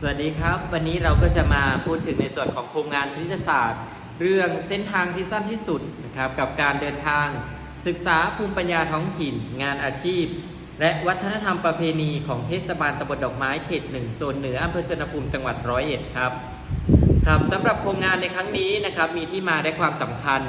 สวัสดีครับ วันนี้เราก็จะมาพูดถึงในส่วนของโครงงานคณิตศาสตร์ เรื่องเส้นทางที่สั้นที่สุดนะครับกับการเดินทาง ศึกษาภูมิปัญญาท้องถิ่น งานอาชีพ และวัฒนธรรมประเพณีของเทศบาลตำบลดอกไม้เขตหนึ่งโซนเหนืออำเภอสนภูมิจังหวัดร้อยเอ็ดครับครับสำหรับโครงงานในครั้งนี้นะครับมีที่มาและความสำคัญ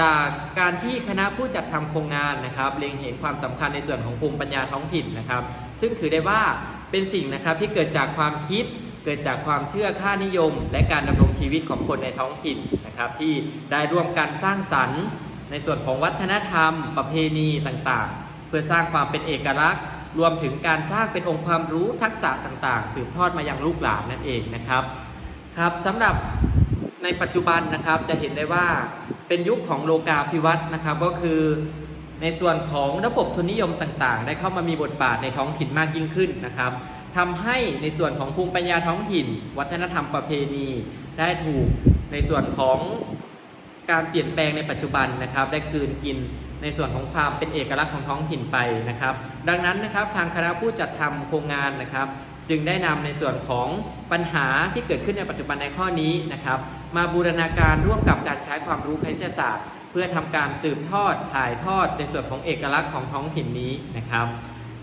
จากการที่คณะผู้จัดทำโครงงานนะครับเล็งเห็นความสำคัญในส่วนของภูมิปัญญาท้องถิ่นนะครับ ซึ่งถือได้ว่า เป็นสิ่งนะครับที่เกิดจากความคิดเกิดจากความเชื่อค่านิยม และการดำรงชีวิตของคนในท้องถิ่นนะครับ ที่ได้ร่วมกันสร้างสรรค์ ในส่วนของวัฒนธรรม ประเพณีต่างๆ เพื่อสร้างความเป็นเอกลักษณ์ รวมถึงการสร้างเป็นองค์ความรู้ทักษะต่างๆ สืบทอดมายังลูกหลานนั่นเองนะครับครับสำหรับในปัจจุบันนะครับจะเห็นได้ว่าเป็นยุคของโลกาภิวัตน์นะครับก็คือ ในส่วนของระบบทุนนิยมต่างๆ ได้เข้ามามีบทบาทในท้องถิ่นมากยิ่งขึ้นนะครับทำให้ในส่วนของภูมิปัญญาท้องถิ่น วัฒนธรรมประเพณี ได้ถูกในส่วนของการเปลี่ยนแปลงในปัจจุบันนะครับ ได้กลืนกินในส่วนของความเป็นเอกลักษณ์ของท้องถิ่นไปนะครับ ดังนั้นนะครับทางคณะผู้จัดทำโครงงานนะครับ จึงได้นำในส่วนของปัญหาที่เกิดขึ้นในปัจจุบันในข้อนี้นะครับ มาบูรณาการร่วมกับการใช้ความรู้คณิตศาสตร์ พื่อทำการสืบทอดถ่ายทอดในส่วนของเอกลักษณ์ของท้องถิ่นนี้นะครับ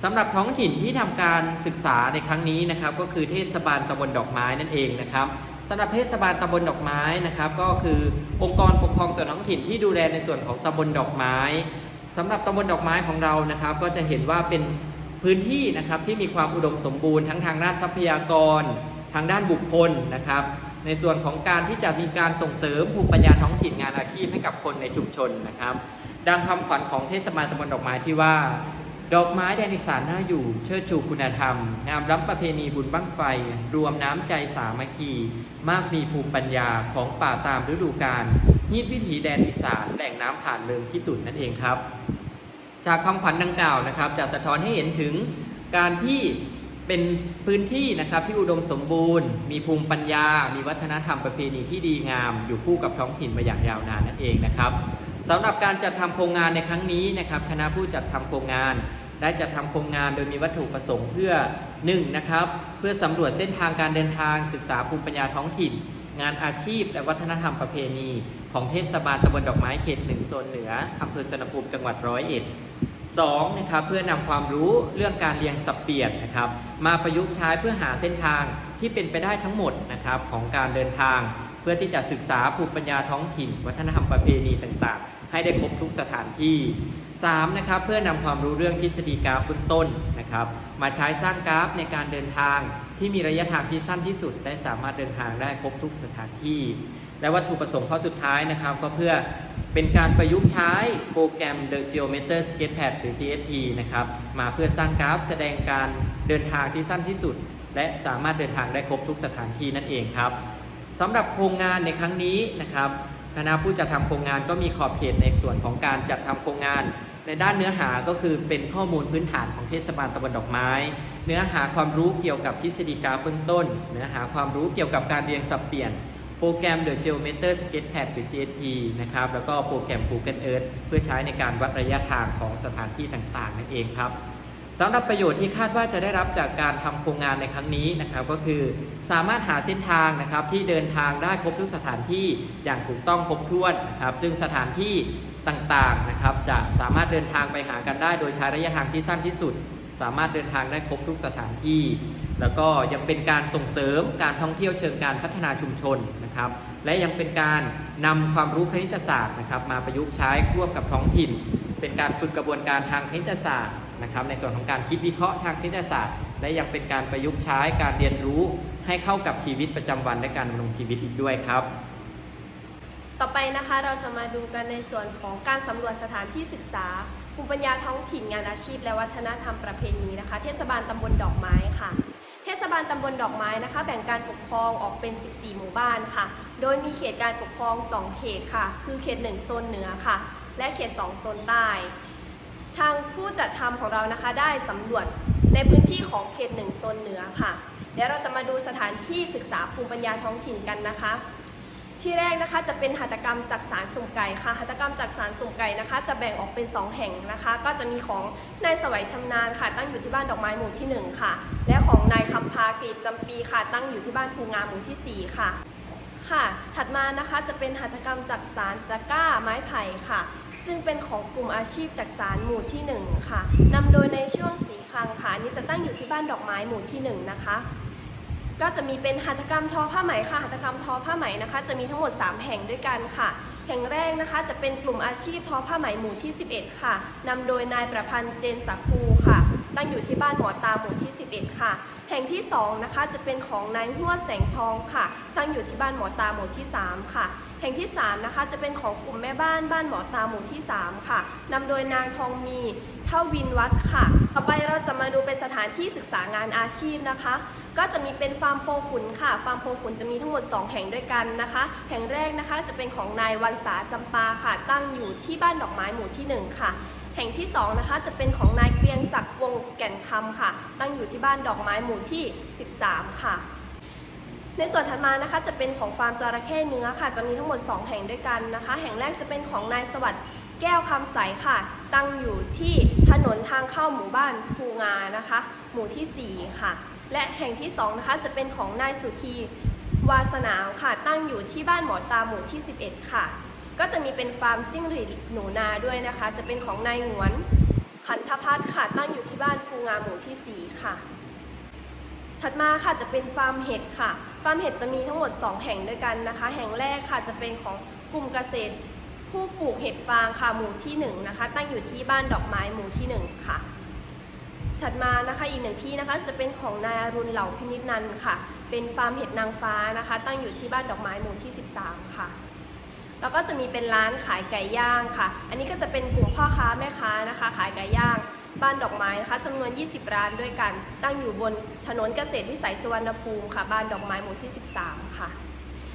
สำหรับท้องถิ่นที่ทำการศึกษาในครั้งนี้นะครับ ก็คือเทศบาลตำบลดอกไม้นั่นเองนะครับสำหรับเทศบาลตำบลดอกไม้นะครับ ก็คือองค์กรปกครองส่วนท้องถิ่นที่ดูแลในส่วนของตำบลดอกไม้สำหรับตำบลดอกไม้ของเรานะครับ ก็จะเห็นว่าเป็นพื้นที่นะครับที่มีความอุดมสมบูรณ์ทั้งทางด้านทรัพยากร ทางด้านบุคคลนะครับ ในส่วนของการที่จะมีการส่งเสริมภูมิปัญญาท้องถิ่นงานอาชีพให้กับคนในชุมชนนะครับ ดังคำขวัญของเทศบาลตำบลดอกไม้ที่ว่า ดอกไม้แดนอีสานน่าอยู่เชิดชูคุณธรรมงามล้ำประเพณีบุญบั้งไฟ รวมน้ำใจสามัคคี มากมีภูมิปัญญาของป่าตามฤดูกาลฮิตวิถีแดนอีสานแหล่งน้ำผ่านเลิงที่ตุ่นนั่นเองครับ จากคำขวัญดังกล่าวนะครับ จะสะท้อนให้เห็นถึงการที่ เป็นพื้นที่นะครับที่อุดมสมบูรณ์ มีภูมิปัญญา มีวัฒนธรรมประเพณีที่ดีงาม อยู่คู่กับท้องถิ่นมาอย่างยาวนานนั่นเองนะครับสำหรับการจัดทำโครงงานในครั้งนี้นะครับคณะผู้จัดทำโครงงาน ได้จัดทำโครงงานโดยมีวัตถุประสงค์เพื่อ1นะครับเพื่อสำรวจเส้นทางการเดินทาง ศึกษาภูมิปัญญาท้องถิ่น งานอาชีพ และวัฒนธรรมประเพณี ของเทศบาลตำบลดอกไม้เขตหนึ่งโซนเหนืออำเภอสนภูมิจังหวัดร้อยเอ็ด สองนะครับเพื่อนำความรู้เรื่องการเรียงสับเปลี่ยนนะครับ มาประยุกต์ใช้เพื่อหาเส้นทางที่เป็นไปได้ทั้งหมดนะครับของการเดินทาง เพื่อที่จะศึกษาภูมิปัญญาท้องถิ่น วัฒนธรรมประเพณีต่างๆ ให้ได้ครบทุกสถานที่สามนะครับเพื่อนำความรู้เรื่องทฤษฎีกราฟเบื้องต้นนะครับ มาใช้สร้างกราฟในการเดินทาง ที่มีระยะทางที่สั้นที่สุด และสามารถเดินทางได้ครบทุกสถานที่ และวัตถุประสงค์ข้อสุดท้ายนะครับ ก็เพื่อ เป็นการประยุกต์ใช้โปรแกรม The Geometer Sketchpad หรือ GSP นะครับ มาเพื่อสร้างกราฟแสดงการเดินทางที่สั้นที่สุด และสามารถเดินทางได้ครบทุกสถานที่นั่นเองครับสำหรับโครงงานในครั้งนี้นะครับ คณะผู้จัดทำโครงงานก็มีขอบเขตในส่วนของการจัดทำโครงงาน ในด้านเนื้อหาก็คือเป็นข้อมูลพื้นฐานของเทศบาลตำบลดอกไม้ เนื้อหาความรู้เกี่ยวกับทฤษฎีกราฟเบื้องต้น เนื้อหาความรู้เกี่ยวกับการเรียงสับเปลี่ยน โปรแกรม The Geometer Sketchpad หรือ GSP นะครับ แล้วก็โปรแกรม Google Earth เพื่อใช้ในการวัดระยะทางของสถานที่ต่างๆ นั่นเองครับสำหรับประโยชน์ที่คาดว่าจะได้รับจากการทำโครงงานในครั้งนี้นะครับ ก็คือสามารถหาเส้นทางนะครับที่เดินทางได้ครบทุกสถานที่อย่างถูกต้องครบถ้วนนะครับ ซึ่งสถานที่ต่างๆนะครับจะสามารถเดินทางไปหากันได้โดยใช้ระยะทางที่สั้นที่สุด สามารถเดินทางได้ครบทุกสถานที่ แล้วก็ยังเป็นการส่งเสริมการท่องเที่ยวเชิงการพัฒนาชุมชนนะครับ และยังเป็นการนำความรู้คณิตศาสตร์นะครับ มาประยุกต์ใช้ร่วมกับท้องถิ่น เป็นการฝึกกระบวนการทางคณิตศาสตร์นะครับ ในส่วนของการคิดวิเคราะห์ทางคณิตศาสตร์ และยังเป็นการประยุกต์ใช้การเรียนรู้ให้เข้ากับชีวิตประจำวันและการดำรงชีวิตอีกด้วยครับ ต่อไปนะคะเราจะมาดูกันในส่วนของการสำรวจสถานที่ศึกษาภูมิปัญญาท้องถิ่นงานอาชีพ และวัฒนธรรมประเพณีนะคะ เทศบาลตำบลดอกไม้ค่ะ ศบาลตำบลดอกไม้นะคะ แบ่งการปกครองออกเป็น 14 หมู่บ้านค่ะ โดยมีเขตการปกครอง 2 เขตค่ะ คือเขต 1 โซนเหนือค่ะ และเขต 2 โซนใต้ ทางผู้จัดทำของเรานะคะได้สำรวจในพื้นที่ของเขต 1 โซนเหนือค่ะ เดี๋ยวเราจะมาดูสถานที่ศึกษาภูมิปัญญาท้องถิ่นกันนะคะ ที่แรกนะคะจะเป็นหัตถกรรมจากสารสุ่มไก่ค่ะ หัตถกรรมจากสารสุ่มไก่นะคะ จะแบ่งออกเป็น 2 แห่งนะคะ ก็จะมีของนายสวัยชำนาญค่ะ ตั้งอยู่ที่บ้านดอกไม้หมู่ที่ 1 ค่ะ และของนายคำพากรีบจำปีค่ะ ตั้งอยู่ที่บ้านภูงามหมู่ที่ 4 ค่ะ ค่ะ ถัดมานะคะจะเป็นหัตถกรรมจากสารตะกร้าไม้ไผ่ค่ะ ซึ่งเป็นของกลุ่มอาชีพจากสารหมู่ที่ 1 ค่ะนำโดยในช่วงสีคลังค่ะอันนี้จะตั้งอยู่ที่บ้านดอกไม้หมู่ที่ 1 นะคะ ก็จะมีเป็นหัตถกรรมทอผ้าไหมค่ะหัตถกรรมทอผ้าไหมนะคะ จะมีทั้งหมด 3 แห่งด้วยกันค่ะ แห่งแรกนะคะจะเป็นกลุ่มอาชีพทอผ้าไหมหมู่ที่ 11 ค่ะนำโดยนายประพันธ์เจนสักภูค่ะ ตั้งอยู่ที่บ้านหมอตาหมู่ที่ 11 ค่ะ แห่งที่2นะคะจะเป็นของนายหัวแสงทองค่ะ ตั้งอยู่ที่บ้านหมอตาหมู่ที่ 3 ค่ะ แห่งที่3นะคะจะเป็นของกลุ่มแม่บ้านบ้านหมอตาหมู่ที่ 3 ค่ะนำโดยนางทองมีเท่าวินวัดค่ะ ต่อไปเราจะมาดูเป็นสถานที่ศึกษางานอาชีพนะคะ ก็จะมีเป็นฟาร์มโคขุนค่ะ ฟาร์มโคขุนจะมีทั้งหมด 2 แห่งด้วยกันนะคะ แห่งแรกนะคะจะเป็นของนายวันษาจำปาค่ะ ตั้งอยู่ที่บ้านดอกไม้หมู่ที่ 1 ค่ะแห่งที่2นะคะจะเป็นของนายเกรียงศักดิ์วงแก่นคำค่ะ ตั้งอยู่ที่บ้านดอกไม้หมู่ที่ 13 ค่ะ ในส่วนถัดมานะคะจะเป็นของฟาร์มจระเข้เนื้อค่ะ จะมีทั้งหมด 2 แห่งด้วยกันนะคะ แห่งแรกจะเป็นของนายสวัสด์แก้วคำใสค่ะ ตั้งอยู่ที่ถนนทางเข้าหมู่บ้านภูงานะคะ หมู่ที่ 4 ค่ะ และแห่งที่2นะคะจะเป็นของนายสุธีวาสนาค่ะ ตั้งอยู่ที่บ้านหมอตาหมู่ที่ 11 ค่ะ ก็จะมีเป็นฟาร์มจิ้งหรีดหนูนาด้วยนะคะ จะเป็นของนายหงวนขันธพัฒน์ค่ะ ตั้งอยู่ที่บ้านภูงาหมู่ที่ 4 ค่ะ ถัดมาค่ะจะเป็นฟาร์มเห็ดค่ะ ฟาร์มเห็ดจะมีทั้งหมด 2 แห่งด้วยกันนะคะ แห่งแรกค่ะจะเป็นของกลุ่มเกษตร ผู้ปลูกเห็ดฟางค่ะหมู่ที่1นะคะ ตั้งอยู่ที่บ้านดอกไม้หมู่ที่ 1 ค่ะ ถัดมานะคะอีกหนึ่งที่นะคะจะเป็นของนายอรุณเหล่าพินิจนันค่ะ เป็นฟาร์มเห็ดนางฟ้านะคะ ตั้งอยู่ที่บ้านดอกไม้หมู่ที่ 13 ค่ะแล้วก็จะมีเป็นร้านขายไก่ย่างค่ะ อันนี้ก็จะเป็นกลุ่มพ่อค้าแม่ค้านะคะ ขายไก่ย่าง บ้านดอกไม้นะคะจำนวน 20 ร้านด้วยกัน ตั้งอยู่บนถนนเกษตรวิสัยสุวรรณภูมิค่ะบ้านดอกไม้หมู่ที่ 13 ค่ะ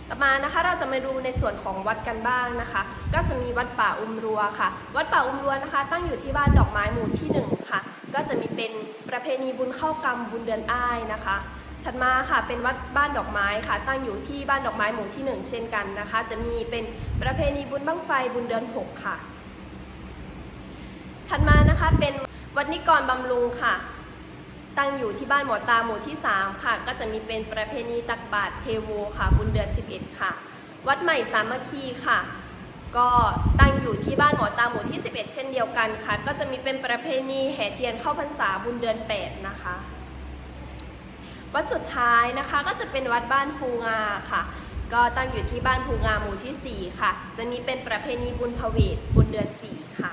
ต่อมานะคะเราจะมาดูในส่วนของวัดกันบ้างนะคะ ก็จะมีวัดป่าอุมรัวค่ะ วัดป่าอุมรัวนะคะ ตั้งอยู่ที่บ้านดอกไม้หมู่ที่หนึ่งค่ะ ก็จะมีเป็นประเพณีบุญเข้ากรรมบุญเดือนอ้ายนะคะถัดมาค่ะเป็นวัดบ้านดอกไม้ค่ะ ตั้งอยู่ที่บ้านดอกไม้หมู่ที่หนึ่งเช่นกันนะคะ จะมีเป็นประเพณีบุญบั้งไฟบุญเดือนหกค่ะ ถัดมานะคะเป็น วัดนิกรบำรุงค่ะ ตั้งอยู่ที่บ้านหมอตาหมู่ที่ 3 ค่ะ ก็จะมีเป็นประเพณีตักบาตรเทโวค่ะ บุญเดือน 11 ค่ะ วัดใหม่สามัคคีค่ะ ก็ตั้งอยู่ที่บ้านหมอตาหมู่ที่ 11 เช่นเดียวกันค่ะ ก็จะมีเป็นประเพณีแห่เทียนเข้าพรรษาบุญเดือน 8 นะคะ วัดสุดท้ายนะคะก็จะเป็นวัดบ้านภูงาค่ะก็ตั้งอยู่ที่บ้านภูงาหมู่ที่ 4 ค่ะ จะมีเป็นประเพณีบุญพเวทบุญเดือน 4 ค่ะ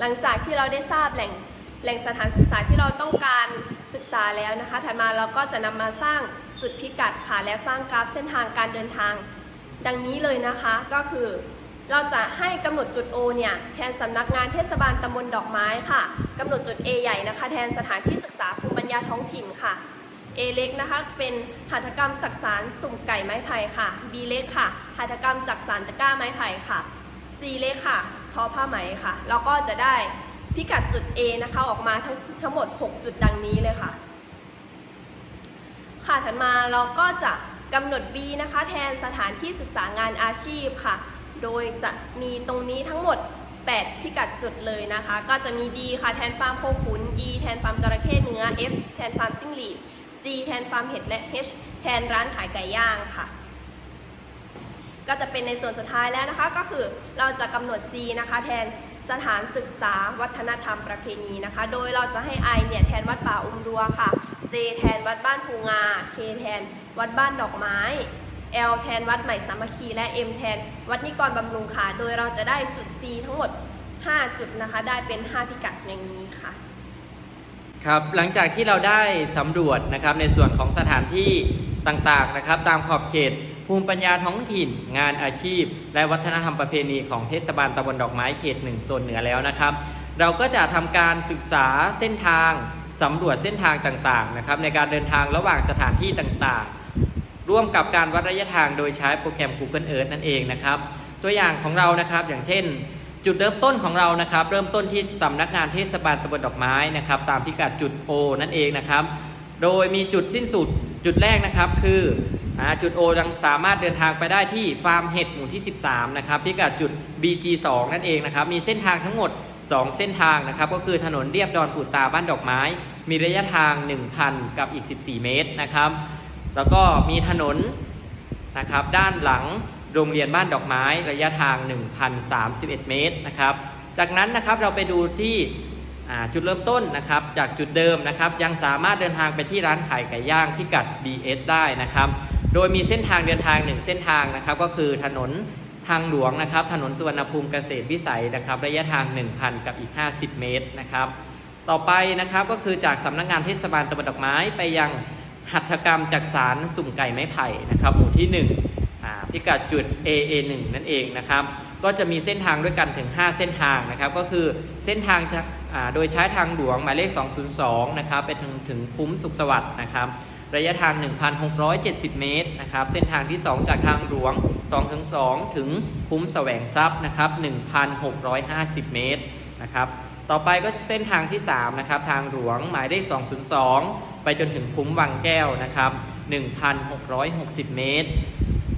หลังจากที่เราได้ทราบแหล่งแหล่งสถานศึกษาที่เราต้องการศึกษาแล้วนะคะ ถัดมาเราก็จะนำมาสร้างจุดพิกัดค่ะ และสร้างกราฟเส้นทางการเดินทาง ดังนี้เลยนะคะ ก็คือ เราจะให้กำหนดจุด O เนี่ยแทนสำนักงานเทศบาลตำบลดอกไม้ค่ะกำหนดจุด A ใหญ่นะคะ แทนสถานที่ศึกษาภูมิปัญญาท้องถิ่นค่ะ A เล็กนะคะ เป็นหัตถกรรมจักสารสุ่มไก่ไม้ไผ่ค่ะ B เล็กค่ะหัตถกรรมจักสารตะกร้าไม้ไผ่ค่ะ C เล็กค่ะ ทอผ้าไหมค่ะ แล้วก็จะได้พิกัดจุด A นะคะออกมาทั้งทั้งหมด 6 จุดดังนี้เลยค่ะ ค่ะถัดมาเราก็จะกำหนด B นะคะแทนสถานที่ศึกษางานอาชีพค่ะ โดยจะมีตรงนี้ทั้งหมด 8 พิกัดจุดเลยนะคะ ก็จะมี D ค่ะแทนฟาร์มโคขุน E แทนฟาร์มจระเข้เนื้อ F แทนฟาร์มจิ้งหรีด G แทนฟาร์มเห็ดและ H แทนร้านขายไก่ย่างค่ะ ก็จะเป็นในส่วนสุดท้ายแล้วนะคะ ก็คือเราจะกำหนด C นะคะ แทนสถานศึกษาวัฒนธรรมประเพณีนะคะ โดยเราจะให้ I เนี่ยแทนวัดป่าอุมรัวค่ะ J แทนวัดบ้านภูงา K แทนวัดบ้านดอกไม้ L แทนวัดใหม่สามัคคีและ M แทนวัดนิกรบำรุงค่ะ โดยเราจะได้จุด C ทั้งหมด 5 จุดนะคะ ได้เป็น 5 พิกัดอย่างนี้ค่ะ ครับหลังจากที่เราได้สำรวจนะครับในส่วนของสถานที่ต่างๆนะครับ ตามขอบเขต ภูมิปัญญาท้องถิ่น งานอาชีพ และวัฒนธรรมประเพณีของเทศบาลตำบลดอกไม้เขตหนึ่งโซนเหนือแล้วนะครับ เราก็จะทำการศึกษาเส้นทางสำรวจเส้นทางต่างๆนะครับในการเดินทางระหว่างสถานที่ต่างๆ ร่วมกับการวัดระยะทางโดยใช้โปรแกรม Google Earth นั่นเองนะครับ ตัวอย่างของเรานะครับอย่างเช่น จุดเริ่มต้นของเรานะครับ เริ่มต้นที่สำนักงานเทศบาลตำบลดอกไม้นะครับ ตามพิกัดจุด O นั่นเองนะครับ โดยมีจุดสิ้นสุดจุดแรกนะครับ คือ จุด O ยังสามารถเดินทางไปได้ที่ฟาร์มเห็ดหมู่ที่ 13 นะครับพิกัดจุด BG2 นั่นเองนะครับ มีเส้นทางทั้งหมด 2 เส้นทางนะครับ ก็คือถนนเรียบดอนปูตาบ้านดอกไม้ มีระยะทาง 1,000 กับอีก 14 เมตรนะครับ แล้วก็มีถนนนะครับด้านหลังโรงเรียนบ้านดอกไม้ ระยะทาง 1,031 เมตรนะครับ จากนั้นนะครับเราไปดูที่จุดเริ่มต้นนะครับจากจุดเดิมนะครับ ยังสามารถเดินทางไปที่ร้านขายไก่ย่างพิกัด BS ได้นะครับ โดยมีเส้นทางเดินทางหนึ่งเส้นทางนะครับ ก็คือถนนทางหลวงนะครับ ถนนสุวรรณภูมิเกษตรวิสัยนะครับ ระยะทาง 1,000 กับอีก 50 เมตรนะครับ ต่อไปนะครับก็คือจากสำนักงานเทศบาลตะบนดอกไม้ไปยังหัตถกรรมจากสารสุ่มไก่ไม้ไผ่นะครับ หมู่ที่1อ่าพิกัดจุด AA1 นั่นเองนะครับ ก็จะมีเส้นทางด้วยกันถึง 5 เส้นทางนะครับ ก็คือเส้นทางโดยใช้ทางหลวงหมายเลข 202 นะครับไปถึงถึงคุ้มสุขสวัสดิ์นะครับ ระยะทาง 1,670 เมตรนะครับ เส้นทางที่ 2 จากทางหลวง2ถึง2ถึงคุ้มแสวงทรัพย์นะครับ 1,650 เมตรนะครับ ต่อไปก็เส้นทางที่ 3 นะครับ ทางหลวงหมายเลข 202 ไปจนถึงคุ้มวังแก้วนะครับ 1,660 เมตร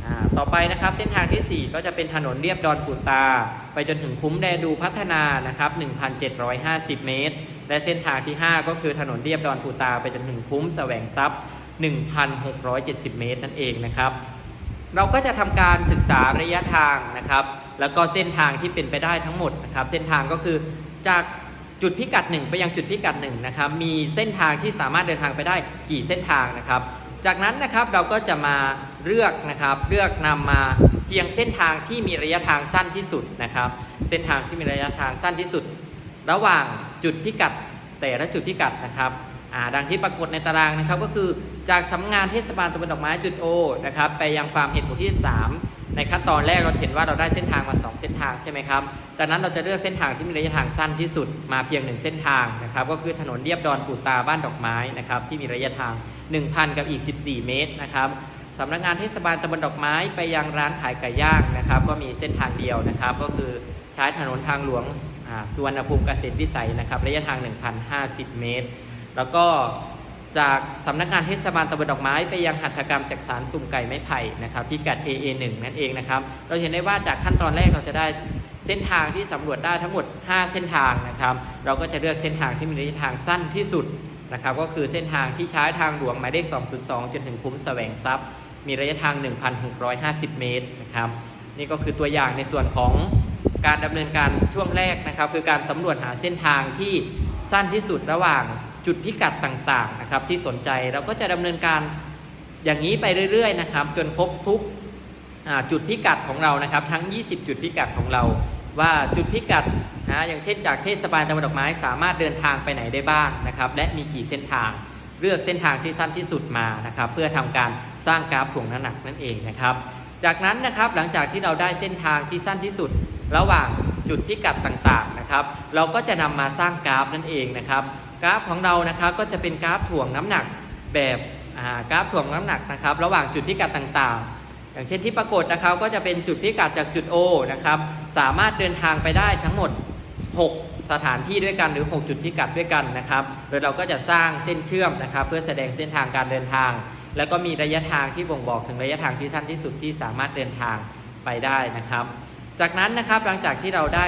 อ่าต่อไปนะครับเส้นทางทีสี่ 4 ก็จะเป็นถนนเรียบดอนปูตา ไปจนถึงคุ้มแดดูพัฒนานะครับ 1,750 เมตร และเส้นทางที่ 5 ก็คือถนนเรียบดอนปูตา ไปจนถึงคุ้มแสวงทรัพย์ 1,670 เมตรนั่นเองนะครับ เราก็จะทำการศึกษาระยะทางนะครับ แล้วก็เส้นทางที่เป็นไปได้ทั้งหมดนะครับ เส้นทางก็คือจากจุดพิกัดหนึ่งไปยังจุดพิกัดหนึ่งนะครับ มีเส้นทางที่สามารถเดินทางไปได้กี่เส้นทางนะครับ จากนั้นนะครับเราก็จะมาเลือกนะครับ เลือกนำมาเพียงเส้นทางที่มีระยะทางสั้นที่สุดนะครับ เส้นทางที่มีระยะทางสั้นที่สุด ระหว่างจุดพิกัดแต่ละจุดพิกัดนะครับ อ่าดังที่ปรากฏในตารางนะครับก็คือจากสำนักงานเทศบาลตำบลดอกไม้จุดโอนะครับไปยังฟาร์มเห็ดหมู่ที่3ในขั้นตอนแรกเราเห็นว่าเราได้เส้นทางมา 2 เส้นทางใช่ไหมครับจากนั้นเราจะเลือกเส้นทางที่มีระยะทางสั้นที่สุดมาเพียงหนึ่งเส้นทางนะครับก็คือถนนเรียบดอนปูตาบ้านดอกไม้นะครับที่มีระยะทาง 1,000 กับอีก 14 เมตรนะครับสำนักงานเทศบาลตำบลดอกไม้ไปยังร้านขายไก่ย่างนะครับก็มีเส้นทางเดียวนะครับก็คือใช้ถนนทางหลวงสุวรรณภูมิเกษตรวิสัยนะครับระยะทาง 1,050 เมตร แล้วก็จากสำนักงานเทศบาลตำบลดอกไม้ไปยังหัตถกรรมจากสารสุ่มไก่ไม้ไผ่นะครับพิกัด AA1 นั่นเองนะครับ เราเห็นได้ว่าจากขั้นตอนแรกเราจะได้เส้นทางที่สำรวจได้ทั้งหมด 5 เส้นทางนะครับ เราก็จะเลือกเส้นทางที่มีระยะทางสั้นที่สุดนะครับก็คือเส้นทางที่ใช้ทางหลวงหมายเลข 202 จนถึงคุ้มแสวงทรัพย์ มีระยะทาง 1,650 เมตรนะครับนี่ก็คือตัวอย่างในส่วนของการดำเนินการช่วงแรกนะครับ คือการสำรวจหาเส้นทางที่สั้นที่สุดระหว่าง จุดพิกัดต่างๆนะครับที่สนใจเราก็จะดำเนินการอย่างนี้ไปเรื่อยๆนะครับ จนครบทุกจุดพิกัดของเรานะครับ ทั้ง 20 จุดพิกัดของเรา ว่าจุดพิกัดนะอย่างเช่นจากเทศบาลตำบลดอกไม้สามารถเดินทางไปไหนได้บ้างนะครับ และมีกี่เส้นทางเลือกเส้นทางที่สั้นที่สุดมานะครับ เพื่อทำการสร้างกราฟถ่วงน้ำหนักนั่นเองนะครับ จากนั้นนะครับหลังจากที่เราได้เส้นทางที่สั้นที่สุด ระหว่างจุดพิกัดต่างๆนะครับ เราก็จะนำมาสร้างกราฟนั่นเองนะครับ กราฟของเรานะครับก็จะเป็นกราฟถ่วงน้ำหนักแบบกราฟถ่วงน้ำหนักนะครับระหว่างจุดพิกัดต่างๆ อย่างเช่นที่ปรากฏนะครับก็จะเป็นจุดพิกัดจากจุด O นะครับสามารถเดินทางไปได้ทั้งหมด 6 สถานที่ด้วยกันหรือ 6 จุดพิกัดด้วยกันนะครับโดยเราก็จะสร้างเส้นเชื่อมนะครับ เพื่อแสดงเส้นทางการเดินทาง แล้วก็มีระยะทางที่บ่งบอกถึงระยะทางที่สั้นที่สุดที่สามารถเดินทางไปได้นะครับ จากนั้นนะครับหลังจากที่เราได้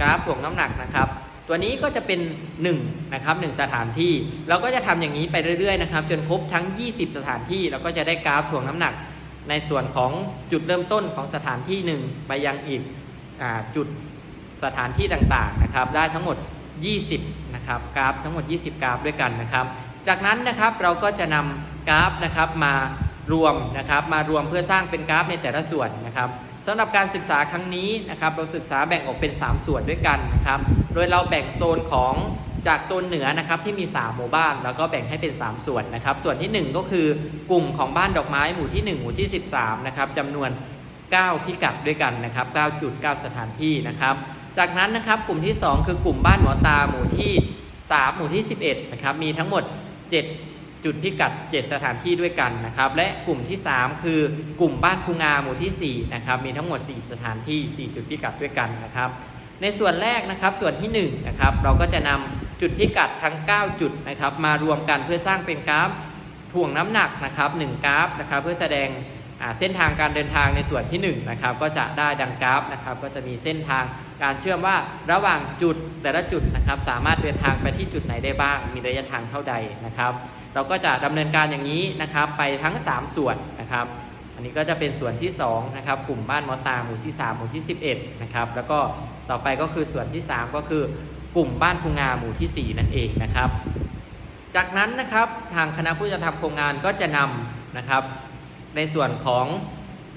กราฟถ่วงน้ำหนักนะครับ ตัวนี้ก็จะเป็น1นะครับ1สถานที่ เราก็จะทำอย่างนี้ไปเรื่อยๆนะครับ จนครบทั้ง 20 สถานที่เราก็จะได้กราฟถ่วงน้ำหนัก ในส่วนของจุดเริ่มต้นของสถานที่หนึ่งไปยังอีกอจุดสถานที่ต่างๆนะครับ ได้ทั้งหมด 20นะครับกราฟทั้งหมด 20 กราฟด้วยกันนะครับ จากนั้นนะครับเราก็จะนำกราฟนะครับมารวมนะครับ มารวมเพื่อสร้างเป็นกราฟในแต่ละส่วนนะครับ สำหรับการศึกษาครั้งนี้นะครับเราศึกษาแบ่งออกเป็น 3 ส่วนด้วยกันนะครับ โดยเราแบ่งโซนของจากโซนเหนือนะครับที่มี 3 หมู่บ้าน แล้วก็แบ่งให้เป็น 3 ส่วนนะครับ ส่วนทีหนึ่1 ก็คือกลุ่มของบ้านดอกไม้หมู่ที่ 1 หมู่ที่ 13นะครับจำนวน 9 พิกัดด้วยกันนะครับ9จุด9สถานที่นะครับ จากนั้นนะครับกลุ่มที่ 2 คือกลุ่มบ้านหัวตาหมู่ที่ 3 หมู่ที่ 11นะครับมีทั้งหมด 7 จุดพิกัด 7 สถานที่ด้วยกันนะครับ และกลุ่มที่ 3 คือกลุ่มบ้านภูงาหมู่ที่ 4 นะครับ มีทั้งหมด 4 สถานที่ 4 จุดพิกัดด้วยกันนะครับ ในส่วนแรกนะครับ ส่วนที่1นะครับ เราก็จะนำจุดพิกัดทั้ง 9 จุดนะครับ มารวมกันเพื่อสร้างเป็นกราฟถ่วงน้ำหนักนะครับ1กราฟนะครับ เพื่อแสดงเส้นทางการเดินทางในส่วนที่1นะครับก็จะได้ดังกราฟนะครับก็จะมีเส้นทางการเชื่อมว่าระหว่างจุดแต่ละจุดนะครับสามารถเดินทางไปที่จุดไหนได้บ้าง มีระยะทางเท่าใดนะครับ เราก็จะดำเนินการอย่างนี้นะครับไปทั้ง 3 ส่วนนะครับ อันนี้ก็จะเป็นส่วนที่2นะครับกลุ่มบ้านมอตาหมู่ที่ 3 หมู่ที่ 11นะครับแล้วก็ต่อไปก็คือส่วนที่ 3 ก็คือกลุ่มบ้านพุงาหมู่ที่ 4 นั่นเองนะครับ จากนั้นนะครับทางคณะผู้จัดทำโครงงานก็จะนำนะครับ ในส่วนของ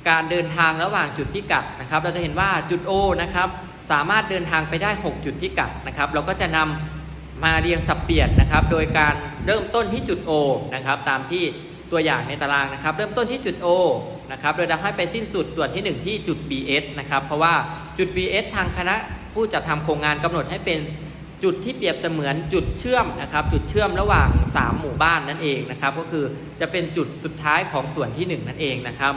การเดินทางระหว่างจุดพิกัดนะครับ เราจะเห็นว่าจุด O นะครับสามารถเดินทางไปได้ 6 จุดพิกัดนะครับ เราก็จะนำ มาเรียงสับเปลี่ยนนะครับ โดยการเริ่มต้นที่จุด O นะครับ ตามที่ตัวอย่างในตารางนะครับ เริ่มต้นที่จุด O นะครับ โดยเราให้ไปสิ้นสุดส่วนที่ 1 ที่จุด BS นะครับ เพราะว่าจุด BS ทางคณะผู้จัดทำโครงงานกำหนดให้เป็นจุดที่เปรียบเสมือนจุดเชื่อมนะครับ จุดเชื่อมระหว่าง 3 หมู่บ้านนั่นเองนะครับ ก็คือจะเป็นจุดสุดท้ายของส่วนที่ 1 นั่นเองนะครับ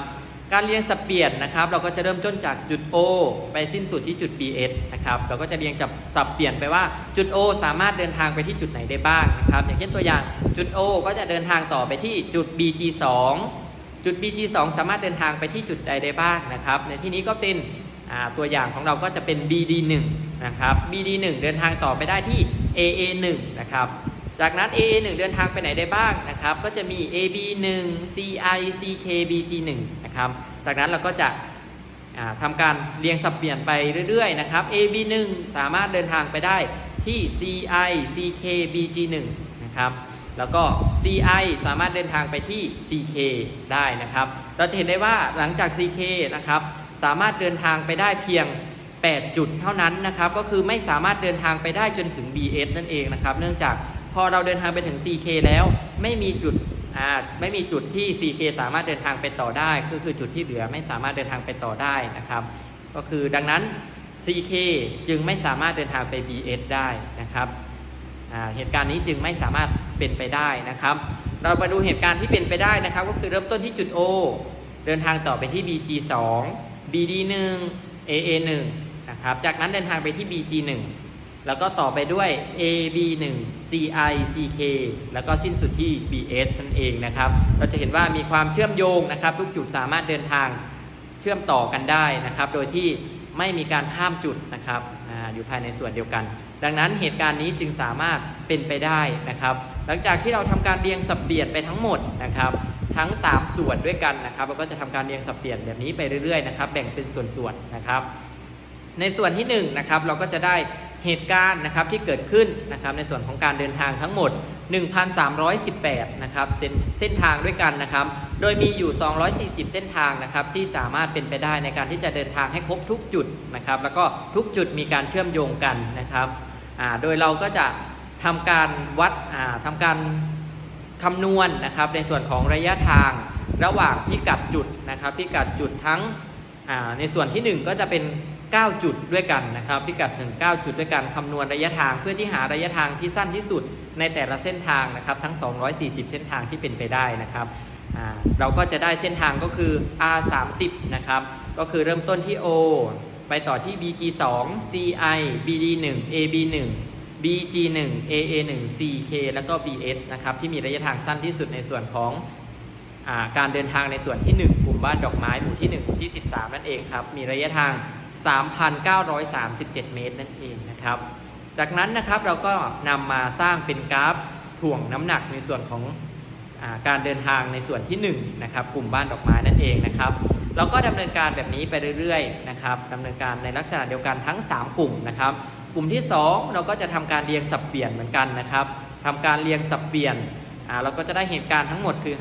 การเรียงสับเปลี่ยนนะครับ เราก็จะเริ่มต้นจากจุด O ไปสิ้นสุดที่จุด BS นะครับ เราก็จะเรียงจับสับเปลี่ยนไปว่าจุด O สามารถเดินทางไปที่จุดไหนได้บ้างนะครับ อย่างเช่นตัวอย่างจุด O ก็จะเดินทางต่อไปที่จุด BG2 จุด BG2 สามารถเดินทางไปที่จุดใดได้บ้างนะครับ ในที่นี้ก็เป็นตัวอย่างของเราก็จะเป็น BD1 นะครับ BD1 เดินทางต่อไปได้ที่ AA1 นะครับ จากนั้น AA1 เดินทางไปไหนได้บ้างนะครับ ก็จะมี AB1 CI CK BG1 นะครับ จากนั้นเราก็จะอ่าทำการเรียงสับเปลี่ยนไปเรื่อยๆนะครับ AB1 สามารถเดินทางไปได้ที่ CI CK BG1 นะครับแล้วก็ CI สามารถเดินทางไปที่ CK ได้นะครับ เราจะเห็นได้ว่าหลังจาก CK นะครับ สามารถเดินทางไปได้เพียง 8 จุดเท่านั้นนะครับ ก็คือไม่สามารถเดินทางไปได้จนถึง BS นั่นเองนะครับ เนื่องจาก พอเราเดินทางไปถึง CK แล้วไม่มีจุดไม่มีจุดที่ CK สามารถเดินทางไปต่อได้ก็คือจุดที่เหลือไม่สามารถเดินทางไปต่อได้นะครับ ก็คือดังนั้น CK จึงไม่สามารถเดินทางไป BS ได้นะครับเหตุการณ์นี้จึงไม่สามารถเป็นไปได้นะครับ เรามาดูเหตุการณ์ที่เป็นไปได้นะครับ ก็คือเริ่มต้นที่จุด O เดินทางต่อไปที่ BG 2 BD 1 AA 1 นะครับจากนั้นเดินทางไปที่ BG 1 แล้วก็ต่อไปด้วย AB 1 CI CK แล้วก็สิ้นสุดที่ BS นั่นเองนะครับ เราจะเห็นว่ามีความเชื่อมโยงนะครับ ทุกจุดสามารถเดินทางเชื่อมต่อกันได้นะครับ โดยที่ไม่มีการข้ามจุดนะครับออยู่ภายในส่วนเดียวกัน ดังนั้นเหตุการณ์นี้จึงสามารถเป็นไปได้นะครับ หลังจากที่เราทำการเรียงสับเปลี่ยนไปทั้งหมดนะครับ ทั้ง 3 ส่วนด้วยกันนะครับเราก็จะทำการเรียงสับเปลี่ยนแบบนี้ไปเรื่อยๆนะครับ แบ่งเป็นส่วนๆนะครับ ในส่วนที่1นะครับเราก็จะได้ เหตุการณ์นะครับที่เกิดขึ้นนะครับในส่วนของการเดินทางทั้งหมด 1,318 นะครับเส้นเส้นทางด้วยกันนะครับ โดยมีอยู่ 240 เส้นทางนะครับที่สามารถเป็นไปได้ในการที่จะเดินทางให้ครบทุกจุดนะครับ แล้วก็ทุกจุดมีการเชื่อมโยงกันนะครับโดยเราก็จะทำการวัดอ่าทำการคำนวณนะครับในส่วนของระยะทางระหว่างพิกัดจุดนะครับพิกัดจุดทั้งในส่วนที่ 1 ก็จะเป็น 9 จุดด้วยกันนะครับพิกัด 1 9 จุดด้วยกันคำนวณระยะทางเพื่อที่หาระยะทางที่สั้นที่สุดในแต่ละเส้นทางนะครับทั้ง 240 เส้นทางที่เป็นไปได้นะครับเราก็จะได้เส้นทางก็คือ R 3 0นะครับก็คือเริ่มต้นที่ O ไปต่อที่ BG 2 CI BD 1 AB 1 BG 1 AA 1 CK แล้วก็ BS นะครับที่มีระยะทางสั้นที่สุดในส่วนของ การเดินทางในส่วนที่ 1 กลุ่มบ้านดอกไม้หมู่ที่ 1 หมู่ที่ 13 นั่นเองครับ มีระยะทาง 3,937 เมตรนั่นเองนะครับ จากนั้นนะครับเราก็นำมาสร้างเป็นกราฟถ่วงน้ำหนักในส่วนของอาการเดินทางในส่วนที่1นะครับกลุ่มบ้านดอกไม้นั่นเองนะครับ เราก็ดำเนินการแบบนี้ไปเรื่อยๆนะครับดำเนินการในลักษณะเดียวกันทั้ง 3 กลุ่มนะครับ กลุ่มที่ 2 เราก็จะทำการเรียงสับเปลี่ยนเหมือนกันนะครับทำการเรียงสับเปลี่ยน อ่าเราก็จะได้เหตุการณ์ทั้งหมดคือ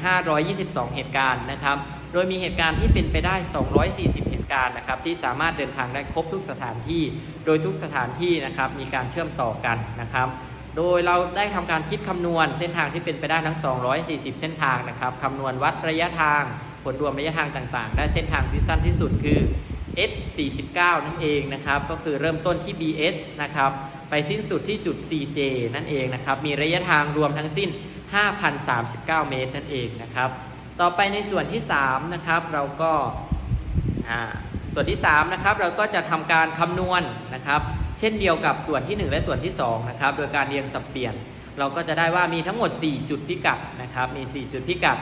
522 เหตุการณ์นะครับ โดยมีเหตุการณ์ที่เป็นไปได้ 240 เหตุการณ์นะครับ ที่สามารถเดินทางได้ครบทุกสถานที่ โดยทุกสถานที่นะครับมีการเชื่อมต่อกันนะครับ โดยเราได้ทำการคิดคำนวณเส้นทางที่เป็นไปได้ทั้ง 240 เส้นทางนะครับคำนวณวัดระยะทาง ผลรวมระยะทางต่างๆ ได้เส้นทางที่สั้นที่สุดคือ S 49 นั่นเองนะครับ ก็คือเริ่มต้นที่ BS นะครับ ไปสิ้นสุดที่จุด CJ นั่นเองนะครับ มีระยะทางรวมทั้งสิ้น 5,039 เมตรนั่นเองนะครับ ต่อไปในส่วนที่ 3 นะครับ เราก็ส่วนที่ 3 นะครับ เราก็จะทำการคำนวณนะครับ เช่นเดียวกับส่วนที่ 1 และส่วนที่ 2 นะครับ โดยการเรียงสับเปลี่ยน เราก็จะได้ว่ามีทั้งหมด 4 จุดพิกัดนะครับ มี 4 จุดพิกัด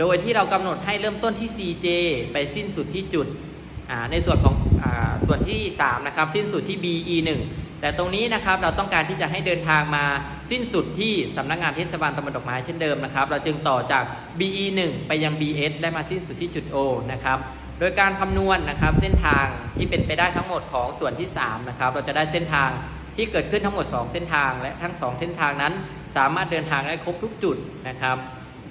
โดยที่เรากำหนดให้เริ่มต้นที่ CJ ไปสิ้นสุดที่จุด ในส่วนของอส่วนที่ 3 นะครับ สิ้นสุดที่ BE1 แต่ตรงนี้นะครับเราต้องการที่จะให้เดินทางมาสิ้นสุดที่สำนักงานเทศบาลตำบลดอกไม้เช่นเดิมนะครับ เราจึงต่อจาก BE1 ไปยัง BS และมาสิ้นสุดที่จุด O นะครับโดยการคำนวณนะครับเส้นทางที่เป็นไปได้ทั้งหมดของส่วนที่3นะครับเราจะได้เส้นทางที่เกิดขึ้นทั้งหมด 2 เส้นทาง และทั้ง 2 เส้นทางนั้น สามารถเดินทางได้ครบทุกจุดนะครับ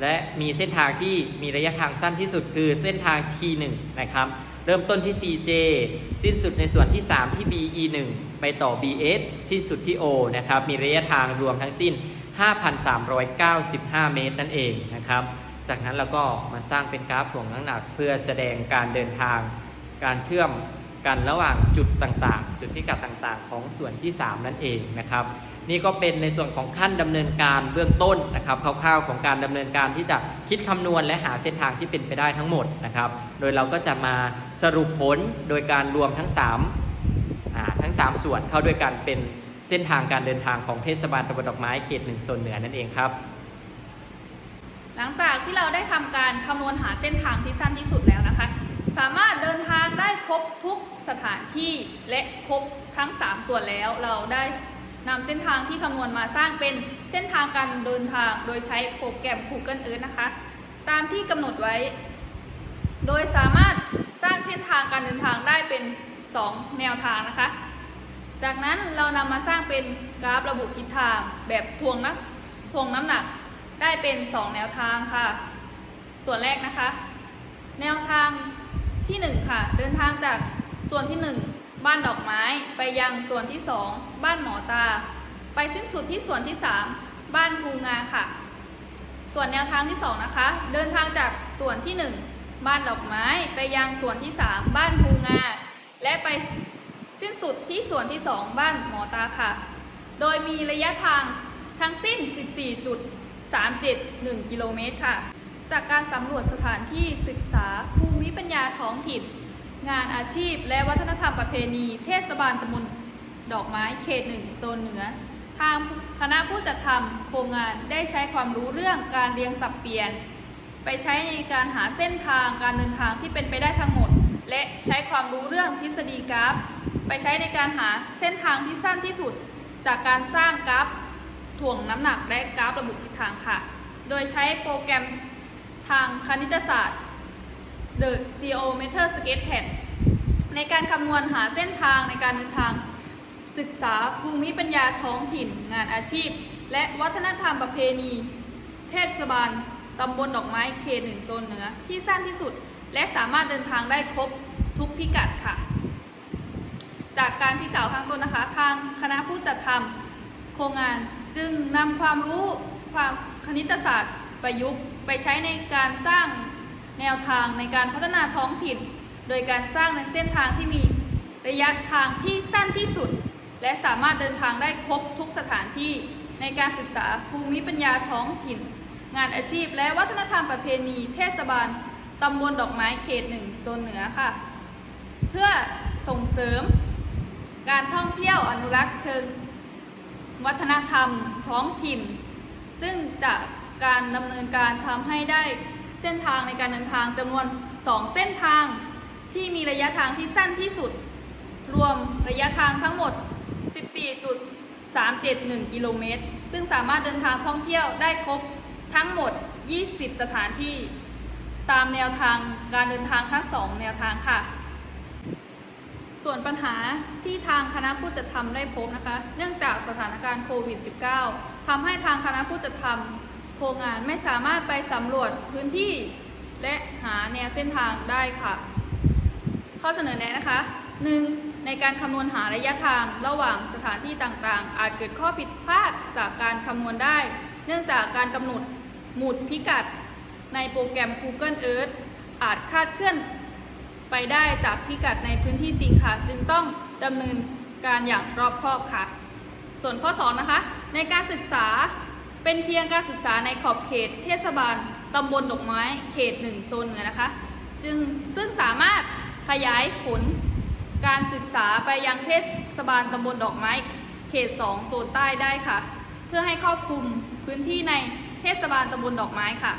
และมีเส้นทางที่มีระยะทางสั้นที่สุดคือเส้นทาง T1 นะครับ เริ่มต้นที่ CJ สิ้นสุดในส่วนที่ 3 ที่ BE1 ไปต่อ BS สิ้นสุดที่ O นะครับ มีระยะทางรวมทั้งสิ้น 5,395 เมตรนั่นเองนะครับ จากนั้นเราก็มาสร้างเป็นกราฟถ่วงน้ำหนัก เพื่อแสดงการเดินทาง การเชื่อม กันระหว่างจุดต่างๆ จุดพิกัดต่างๆ ของส่วนที่ 3 นั่นเองนะครับ นี่ก็เป็นในส่วนของขั้นดำเนินการเบื้องต้นนะครับคร่าวๆของการดำเนินการที่จะคิดคำนวณและหาเส้นทางที่เป็นไปได้ทั้งหมดนะครับ โดยเราก็จะมาสรุปผลโดยการรวมทั้ง3าทั้ง 3 ส่วนเข้าด้วยกันเป็นเส้นทางการเดินทางของเทศบาลตำบลดอกไม้เขตหนึ่งโซนเหนือนั่นเองครับหลังจากที่เราได้ทำการคำนวณหาเส้นทางที่สั้นที่สุดแล้วนะคะ สามารถเดินทางได้ครบทุก สถานที่และครบทั้ง 3 ส่วนแล้วเราได้นำเส้นทางที่คำนวณมาสร้างเป็นเส้นทางการเดินทางโดยใช้โปรแกรม Google Earth นะคะ ตามที่กำหนดไว้ โดยสามารถสร้างเส้นทางการเดินทางได้เป็น 2 แนวทางนะคะ จากนั้นเรานำมาสร้างเป็นกราฟระบุทิศทางแบบทวงนะทวงน้ำหนักได้เป็น 2 แนวทางค่ะ ส่วนแรกนะคะ แนวทางที่ 1 ค่ะ เดินทางจาก ส่วนที่ 1 บ้านดอกไม้ไปยังส่วนที่ 2 บ้านหมอตา ไปสิ้นสุดที่ส่วนที่ 3 บ้านภูงาค่ะ ส่วนแนวทางที่ 2 นะคะ เดินทางจากส่วนที่ 1 บ้านดอกไม้ไปยังส่วนที่ 3 บ้านภูงา และไปสิ้นสุดที่ส่วนที่ 2 บ้านหมอตาค่ะ โดยมีระยะทางทั้งสิ้น 14.371 กิโลเมตรค่ะ จากการสำรวจสถานที่ศึกษาภูมิปัญญาท้องถิ่น งานอาชีพ และวัฒนธรรมประเพณี เทศบาลตำบลดอกไม้เขตหนึ่งโซนเหนือ ทางคณะผู้จัดทำโครงงานได้ใช้ความรู้เรื่องการเรียงสับเปลี่ยน ไปใช้ในการหาเส้นทางการเดินทางที่เป็นไปได้ทั้งหมด และใช้ความรู้เรื่องทฤษฎีกราฟ ไปใช้ในการหาเส้นทางที่สั้นที่สุด จากการสร้างกราฟถ่วงน้ำหนักและกราฟระบุทิศทางค่ะ โดยใช้โปรแกรมทางคณิตศาสตร์ The Geometer Sketchpad ในการคำนวณหาเส้นทางในการเดินทาง ศึกษาภูมิปัญญาท้องถิ่น งานอาชีพ และวัฒนธรรมประเพณี เทศบาลตำบลดอกไม้เขตหนึ่งโซนเหนือ ที่สั้นที่สุด และสามารถเดินทางได้ครบทุกพิกัดค่ะ จากการที่กล่าวข้างต้นนะคะ ทางคณะผู้จัดทำโครงงานจึงนำความรู้ความคณิตศาสตร์ประยุกต์ไปใช้ในการสร้าง แนวทางในการพัฒนาท้องถิ่น โดยการสร้างในเส้นทางที่มีระยะทางที่สั้นที่สุด และสามารถเดินทางได้ครบทุกสถานที่ในการศึกษาภูมิปัญญาท้องถิ่น งานอาชีพและวัฒนธรรมประเพณี เทศบาลตำบลดอกไม้เขตหนึ่งโซนเหนือค่ะ เพื่อส่งเสริม การท่องเที่ยวอนุรักษ์เชิง วัฒนธรรมท้องถิ่น ซึ่งจากการดำเนินการทำให้ได้ เส้นทางในการเดินทางจำนวน 2 เส้นทางที่มีระยะทางที่สั้นที่สุด รวมระยะทางทั้งหมด 14.371 กิโลเมตร ซึ่งสามารถเดินทางท่องเที่ยวได้ครบทั้งหมด 20 สถานที่ ตามแนวทางการเดินทางทั้งสองแนวทางค่ะ ส่วนปัญหาที่ทางคณะผู้จัดทำได้พบนะคะ เนื่องจากสถานการณ์โควิด -19 ทำให้ทางคณะผู้จัดทำ ครงงานไม่สามารถไปสำรวจพื้นที่และหาแนวเส้นทางได้ค่ะ ข้อเสนอแนะนะคะ 1. ในการคำนวณหาระยะทางระหว่างสถานที่ต่างๆ อาจเกิดข้อผิดพลาดจากการคำนวณได้ เนื่องจากการกำหนดหมุดพิกัด ในโปรแกรม Google Earth อาจคาดเคลื่อนไปได้จากพิกัดในพื้นที่จริงค่ะ จึงต้องดำเนินการอย่างรอบคอบค่ะ ส่วนข้อ 2 นะคะ ในการศึกษา เป็นเพียงการศึกษาในขอบเขตเทศบาลตำบลดอกไม้เขตหนึ่งโซนเหนือนะคะ จึงซึ่งสามารถขยายผลการศึกษาไปยังเทศบาลตำบลดอกไม้ เขต 2 โซนใต้ได้ค่ะ เพื่อให้ครอบคลุมพื้นที่ในเทศบาลตำบลดอกไม้ค่ะ